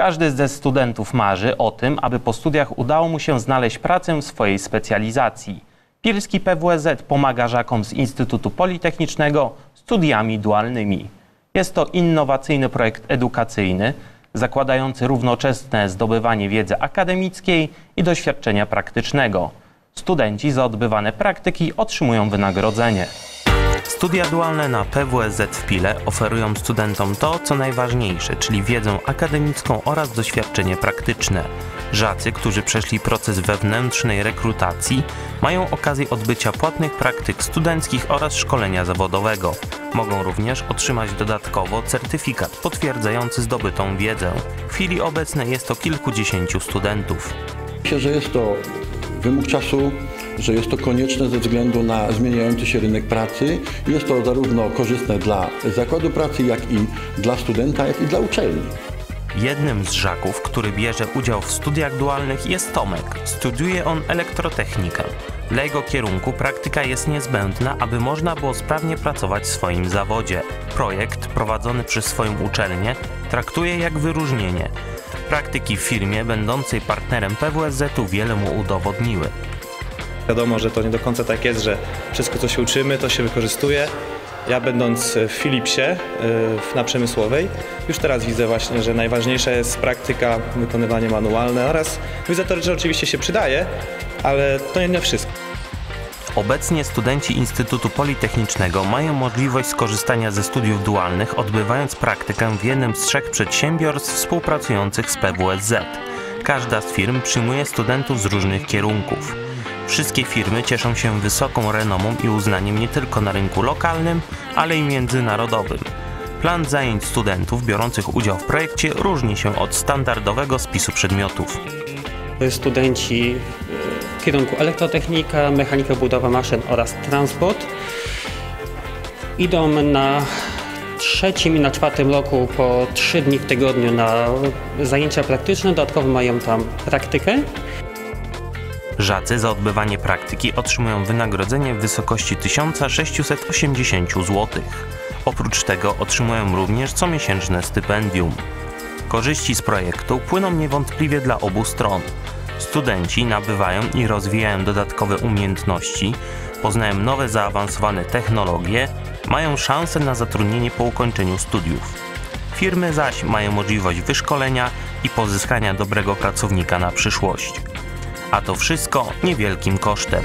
Każdy ze studentów marzy o tym, aby po studiach udało mu się znaleźć pracę w swojej specjalizacji. Pilski PWSZ pomaga żakom z Instytutu Politechnicznego studiami dualnymi. Jest to innowacyjny projekt edukacyjny, zakładający równoczesne zdobywanie wiedzy akademickiej i doświadczenia praktycznego. Studenci za odbywane praktyki otrzymują wynagrodzenie. Studia dualne na PWSZ w Pile oferują studentom to, co najważniejsze, czyli wiedzę akademicką oraz doświadczenie praktyczne. Żacy, którzy przeszli proces wewnętrznej rekrutacji, mają okazję odbycia płatnych praktyk studenckich oraz szkolenia zawodowego. Mogą również otrzymać dodatkowo certyfikat potwierdzający zdobytą wiedzę. W chwili obecnej jest to kilkudziesięciu studentów. Myślę, że jest to wymóg czasu, że jest to konieczne ze względu na zmieniający się rynek pracy. Jest to zarówno korzystne dla zakładu pracy, jak i dla studenta, jak i dla uczelni. Jednym z żaków, który bierze udział w studiach dualnych jest Tomek. Studiuje on elektrotechnikę. Dla jego kierunku praktyka jest niezbędna, aby można było sprawnie pracować w swoim zawodzie. Projekt prowadzony przez swoją uczelnię traktuje jak wyróżnienie. Praktyki w firmie będącej partnerem PWSZ-u wiele mu udowodniły. Wiadomo, że to nie do końca tak jest, że wszystko co się uczymy, to się wykorzystuje. Ja będąc w Philipsie y, na Przemysłowej, już teraz widzę właśnie, że najważniejsza jest praktyka, wykonywanie manualne oraz że oczywiście się przydaje, ale to nie wszystko. Obecnie studenci Instytutu Politechnicznego mają możliwość skorzystania ze studiów dualnych, odbywając praktykę w jednym z trzech przedsiębiorstw współpracujących z PWSZ. Każda z firm przyjmuje studentów z różnych kierunków. Wszystkie firmy cieszą się wysoką renomą i uznaniem nie tylko na rynku lokalnym, ale i międzynarodowym. Plan zajęć studentów biorących udział w projekcie różni się od standardowego spisu przedmiotów. studenci w kierunku elektrotechnika, mechanika budowa maszyn oraz transport. Idą na trzecim i na czwartym roku po trzy dni w tygodniu na zajęcia praktyczne, dodatkowo mają tam praktykę. Żacy za odbywanie praktyki otrzymują wynagrodzenie w wysokości 1680 zł. Oprócz tego otrzymują również comiesięczne stypendium. Korzyści z projektu płyną niewątpliwie dla obu stron. Studenci nabywają i rozwijają dodatkowe umiejętności, poznają nowe zaawansowane technologie, mają szansę na zatrudnienie po ukończeniu studiów. Firmy zaś mają możliwość wyszkolenia i pozyskania dobrego pracownika na przyszłość. A to wszystko niewielkim kosztem.